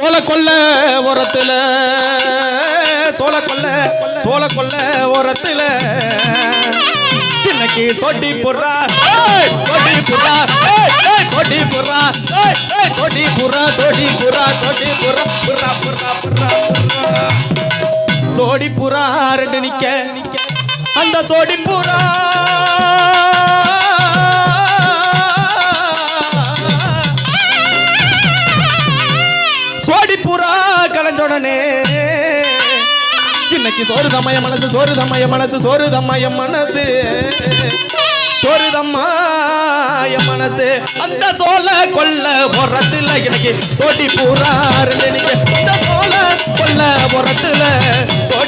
சோழ கொல்ல உரத்தில் சோழ கொல்ல சோழ கொல்ல உரத்தில் இன்னைக்கு சொட்டி புறா சொட்டி புறா சொட்டி புறா சொட்டி புறா சொட்டி புறா சொட்டி புறா புறா புறா புறா புறா சோடி புறா ரெண்டு நிக்க. அந்த சோடி புறா சோறு தம்மைய மனசு சோறு தம்மைய மனசு சோறு தம்மைய மனசு. சோறுதம்மாய மனசு. அந்த சோல கொல்ல புறத்துல இன்னைக்கு சோட்டி பூரா ரெண்டு நிக்க இந்த சோல கொல்ல புறத்துல சோட்டி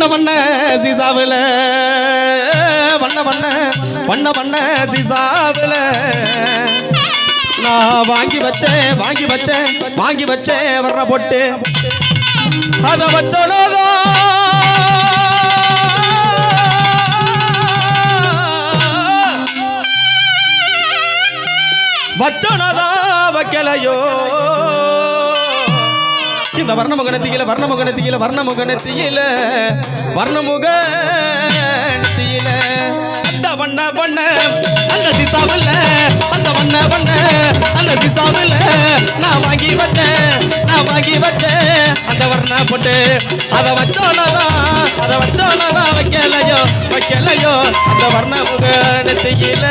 வண்ண வண்ண சீசாவில் வண்ண வண்ண வண்ண வண்ண சீசாவில். நான் வாங்கி வச்சேன் வாங்கி வச்சேன் வாங்கி வச்சேன் வர்ற பொட்டு. அதை வச்சோனதா. வச்சோனதா வைக்கலையோ. இந்த வர்ணமுகனத்தியில வர்ணமுகனத்தியில வர்ணமுகனத்தியில வர்ணமுகனத்தியில அந்த வண்ண வண்ண அந்த சிசாவில் அந்த வண்ண வண்ண அந்த சிசாவில் நான் வாங்கி வச்சேன் நான் வாங்கி வச்சேன். அந்த வர்ண பொட்டு அதை வச்சோனதான் அதை வச்சோனதான் வைக்கலையோ வைக்கலையோ. அந்த வர்ணமுகனத்தியில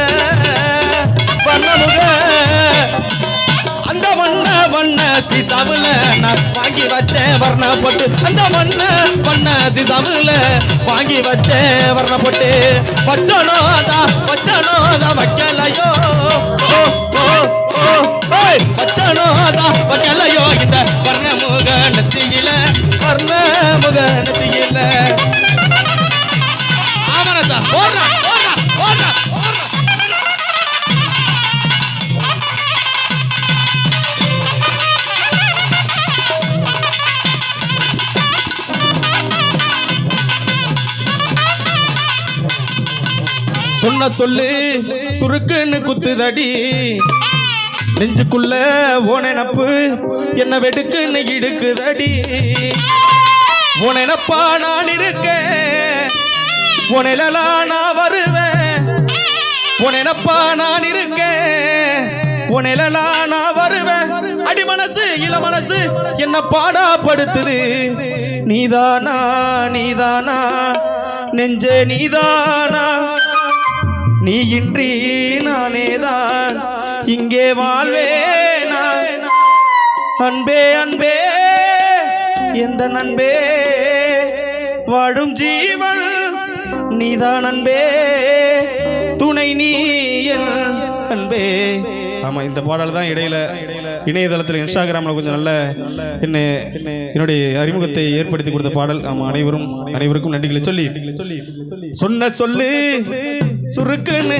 வர்ணமுக வண்ண வண்ண சிசாவுல நான் வாங்கி வச்சேன் வர்ண போட்டு அந்த வண்ண வண்ண சிசாவுல வாங்கி வச்சேன் வர்ண போட்டு வச்சனோதா வச்சனோதா வைக்கலையோ. ஓ ஓ ஓ சொன்ன சொல்லு சுருக்குன்னு குத்துதடி. நெஞ்சுக்குள்ள ஓனப்பு என்ன வெடுக்குன்னு இடுக்குதடி. உனப்பா நான் இருக்கேன். உனலா நான் வருவேன். உனப்பா நான் இருக்கேன். உனலா நான் வருவேன். அடி மனசு இள மனசு என்ன பாடாப்படுத்துது. நீதானா நீதானா நெஞ்சே நீதானா. நீ இன்றி நானேதான் இங்கே வாழ்வே நான். அன்பே அன்பே எந்த நண்பே? வாழும் ஜீவன் நீதான் அன்பே. துணை நீ என் அன்பே. ஆமாம் இந்த பாடல் தான் இடையில இணையதளத்தில் இன்ஸ்டாகிராமில் கொஞ்சம் நல்ல என்ன என்னுடைய அறிமுகத்தை ஏற்படுத்தி கொடுத்த பாடல். ஆமாம் அனைவரும் அனைவருக்கும் நன்றிகளை சொல்லி சொன்ன சொல்லு சுருக்குன்னு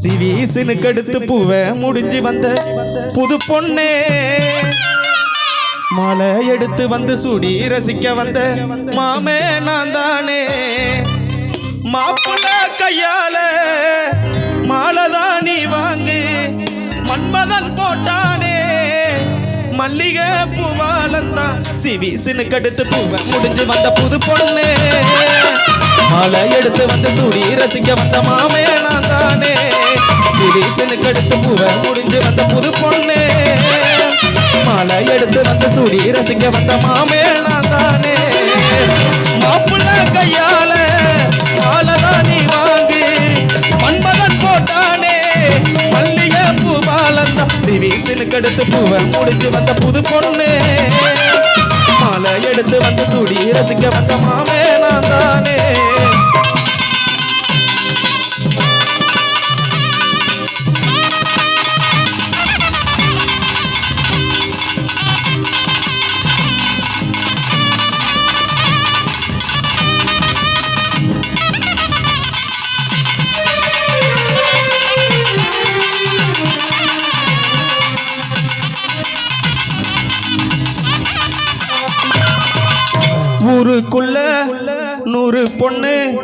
சிவீசுன்னு கடுத்து பூவை முடிஞ்சு வந்த புது பொண்ணே. மாலை எடுத்து வந்து சுடி ரசிக்க வந்த மாமே நான் தானே மாப்பிள்ள கையால மாலை தான் நீ வா மல்லிகை பூவாலந்தான் சிவி சின்னு கடுத்து பூவ முடிஞ்சு வந்த புது பொண்ணு. மாலை எடுத்து வந்து சூடி ரசிக்க வந்த மாமே நான் தானே சிவி சின்னு கடுத்து பூவ முடிஞ்சு வந்த புது பொண்ணு. மாலை எடுத்து வந்து சூடி ரசிக்க வந்த மாமே சிவி சினுக்கெடுத்து பூவை முடிஞ்சு வந்த புது பொண்ணு. மாலை எடுத்து வந்து சூடி ரசிக்க வந்த மாமே நான் தானே. ஊருக்குள்ள நூறு பொண்ணு.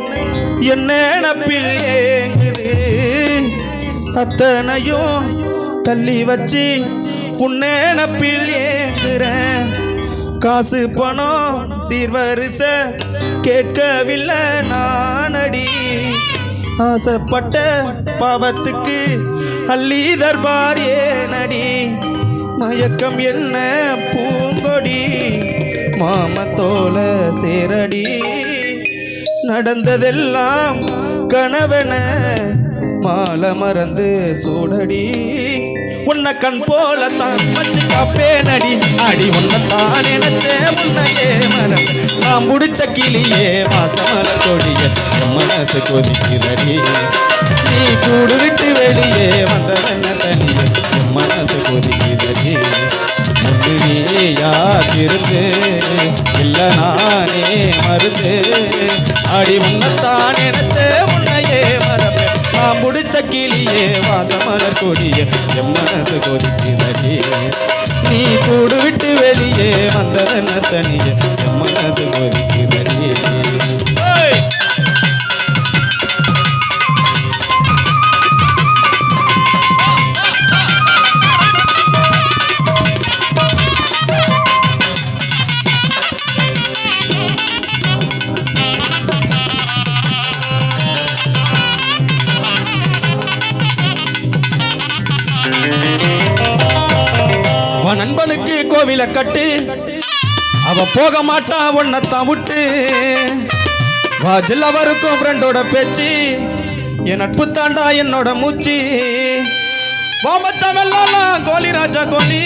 என்ன நினப்பில் ஏங்குது? அத்தனையும் தள்ளி வச்சு உன்னேனப்பில் ஏங்குறேன் காசு பணம் சீர்வரிச கேட்கவில்லை நானடி. ஆசைப்பட்ட பாவத்துக்கு அள்ளி தர்பார் ஏனடி. மயக்கம் என்ன பூங்கொடி? மாமத்தோல சேரடி. நடந்ததெல்லாம் கணவன மாலை மறந்து சூடடி உன்னை கண் போல தான் வச்சு காப்பேனடி. அடி உன்னைத்தான் நினைச்சேன் உன்னையே மரம் நான் முடிச்ச கிளியே வாசமல கொடிய மனசு கொதிக்கிறடி. நீ கூடு விட்டு வெளியே வந்தவன தனியே மனசு கொதிக்கிறடி. முன்னு நீயா திருந்து இல்ல நானே மருந்து. அடி உன்னைத்தான் எனத்து உன்னையே மறப்பேன். நான் முடிச்ச கிளியே வாசமலர் கொடிய என் மனசு கொதிக்கிறடி நீ கூடு விட்டு வெளியே வந்ததென்ன தனிய என் மனசு கொதிக்கிறடி கட்டு. அவ போக மாட்டா உன்னைத்தான் விட்டு வா ஜில்லவருக்கும் ஃப்ரெண்டோட பேச்சு. என் நட்பு தாண்டா என்னோட மூச்சு. வா மச்சான் கோலி ராஜா கோலி.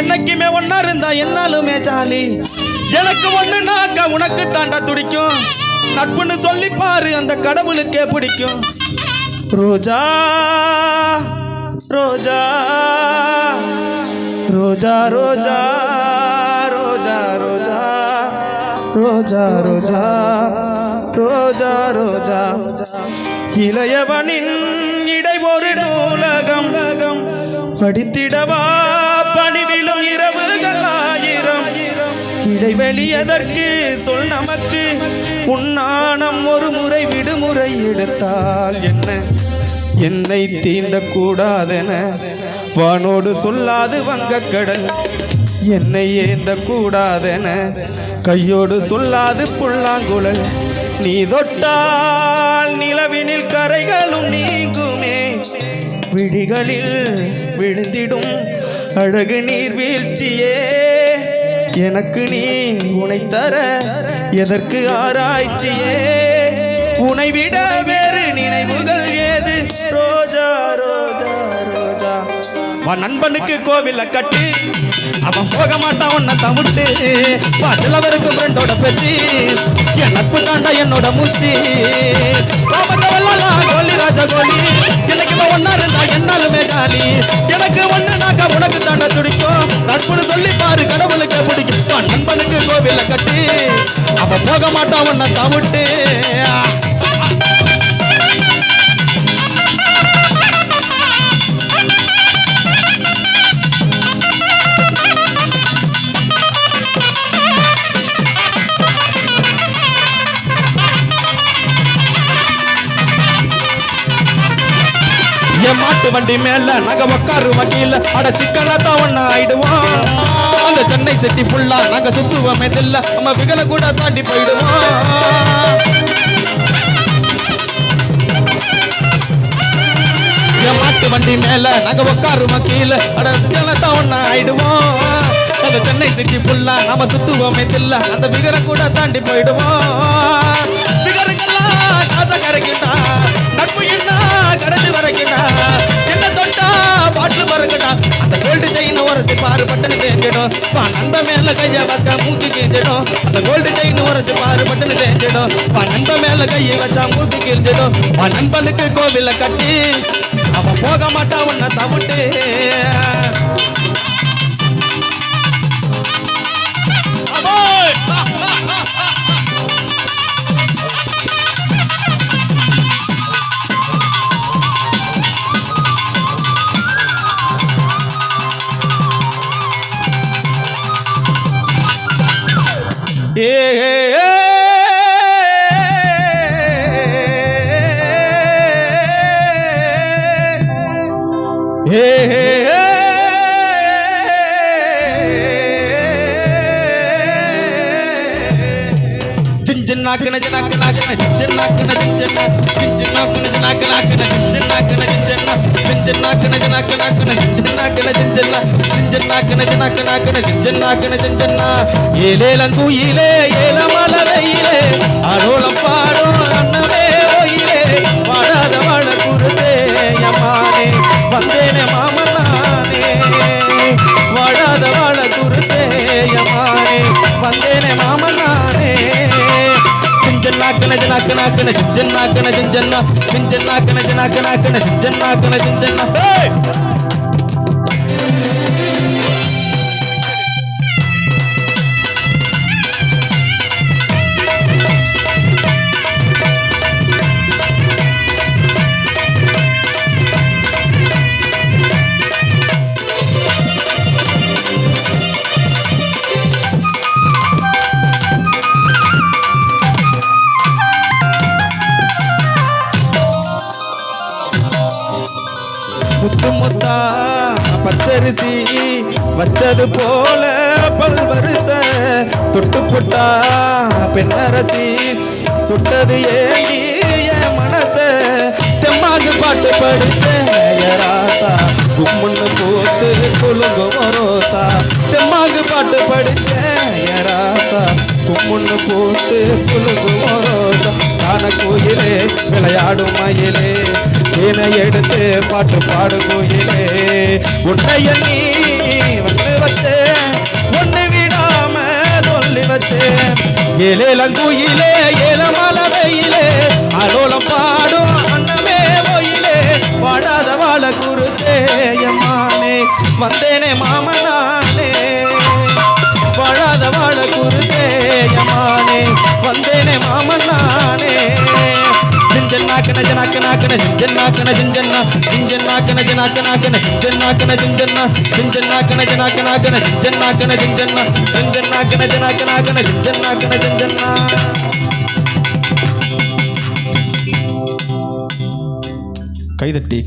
என்னைக்குமே ஒன்னா இருந்தா என்னாலுமே ஜாலி. எனக்கு ஒண்ணுனாக்க உனக்கு தாண்டா துடிக்கும். நட்புன்னு சொல்லி பாரு அந்த கடவுளுக்கே பிடிக்கும். ரோஜா ரோஜா. রোজা রোজা রোজা রোজা ரோஜா ரோஜா ரோஜா ரோஜா இளையவனின் இடை ஒரு நூலகம் படித்திடவா பணிவிலும் இரவுகள் ஆயிரம் இடைவெளி எதற்கு சொல் நமக்கு உன்னானம் ஒரு முறை விடுமுறை எடுத்தால் என்ன? என்னை தீண்டக்கூடாதென வானோடு சொல்லாது வங்கக்கடல். என்னை ஏந்த கூடாதென கையோடு சொல்லாது புல்லாங்குழல். நீ தொட்டால் நிலவினில் கரைகளும் நீங்குமே. விழிகளில் விழுந்திடும் அழகு நீர் வீழ்ச்சியே. எனக்கு நீ உனை தர எதற்கு ஆராய்ச்சியே. உனை விடவே அவன் நண்பனுக்கு கோவில கட்டி அவன் போக மாட்டான் உன்னை தவிட்டு பாட்டிலவருக்கு ஃப்ரெண்டோட பெற்றி என் நட்பு தாண்டா என்னோட மூச்சு. கோபத்தை கோலி ராஜா கோலி. எனக்கு இவன் ஒன்னா இருந்தா என்னாலுமே ஜாலி எனக்கு ஒண்ணு நாக்க உனக்கு தாண்டா துடிக்கும். நட்புன்னு சொல்லி பாரு கடவுளுக்கு பிடிக்கும். நண்பனுக்கு கோவில கட்டி அவன் போக மாட்டான் உன்னை தவிட்டு வண்டி மேல நாங்க உக்காரு வண்டியில. அட சிக்கனா தான் ஒண்ணா ஆயிடுவோம் அந்த சென்னை செட்டி ஃபுல்லா நாங்க சுத்துவோம் இல்ல நம்ம விகல கூட தாண்டி போயிடுவோம் மாட்டு வண்டி மேல நாங்க உக்காரு கீழே அட சிக்கனா தான் ஒண்ணா ஆயிடுவோம் அந்த சென்னை சிட்டி ஃபுல்லா நம்ம சுத்துவோம் இல்ல அந்த விகர கூட தாண்டி போயிடுவோம் விகரங்கெல்லாம் காசை கரைக்கிட்டா நட்பு என்ன கடந்து வரைக்கிட்டா. பா நண்ப மேல கைய வச்சா மூக்கு கீழ்ச்சிடும் அந்த கோல்டு செயின் உரைச்சு பாரு பட்டனு தேஞ்சிடும். பா நண்ப மேல கையை வச்சா மூக்கு கீழ்ச்சிடும் பா நண்பனுக்கு கோவில கட்டி. அவன் போக மாட்டா உன்னை தவிட்டு. நாக்குன ஜனாக்கு நாக்குன ஜிஞ்சன் நாக்குன ஜிஞ்சன்னா ஜிஞ்சன் நாக்குன ஜனாக்கு நாக்குன ஜிஞ்சன் நாக்குன ஜிஞ்சன்னா ஜிஞ்சன் நாக்குன ஜனாக்கு நாக்குன ஜிஞ்சன் நாக்குன ஜிஞ்சன்னா ஜிஞ்சன் நாக்குன ஜனாக்கு நாக்குன ஜிஞ்சன் ஜிஞ்சன்னா ஏலேலங்குயிலே அரோளம் பாடும் அண்ணமே జింజన్నా కణ జింజన్నా జింజన్నా కణ జనా కణ కణ జింజన్నా కణ பச்சரிசி வச்சது போல பல்வரிச தொட்டு புட்டா பெண்ணரசி. சுட்டது ஏங்கி என் மனச தெம்மாங்கு பாட்டு படிச்ச ராசா. கும்முன்னு போத்து குலுங்கும் ரோசா. தெம்மாங்கு பாட்டு படிச்ச ராசா. கும்முன்னு போத்து குலுங்கும் ரோசா. தான கோயிலே விளையாடும் மயிலே. தேனை எடுத்து பாட்டு பாடு கோயிலே உன்னைய நீ வந்து வச்சே ஒன்று விடாம சொல்லி வச்சே ஏலேலங்குயிலே ஏலமல வெயிலே அலோலம் பாடும் அண்ணமே ஓயிலே வாடாத வாழ குருத்தே எம்மானே. வந்தேனே மாமனா ജനാക്കണ ജിഞ്ചന്ന ജിഞ്ചന്നാക്കണ ജനാക്കനാക്കണ ജിഞ്ചന്നാക്കണ ജിഞ്ചന്ന ജിഞ്ചന്നാക്കണ ജനാക്കനാക്കണ ജിഞ്ചന്നാക്കണ ജിഞ്ചന്ന ജിഞ്ചന്നാക്കണ ജനാക്കനാക്കണ ജിഞ്ചന്നാക്കണ ജിഞ്ചന്ന. കൈതട്ടി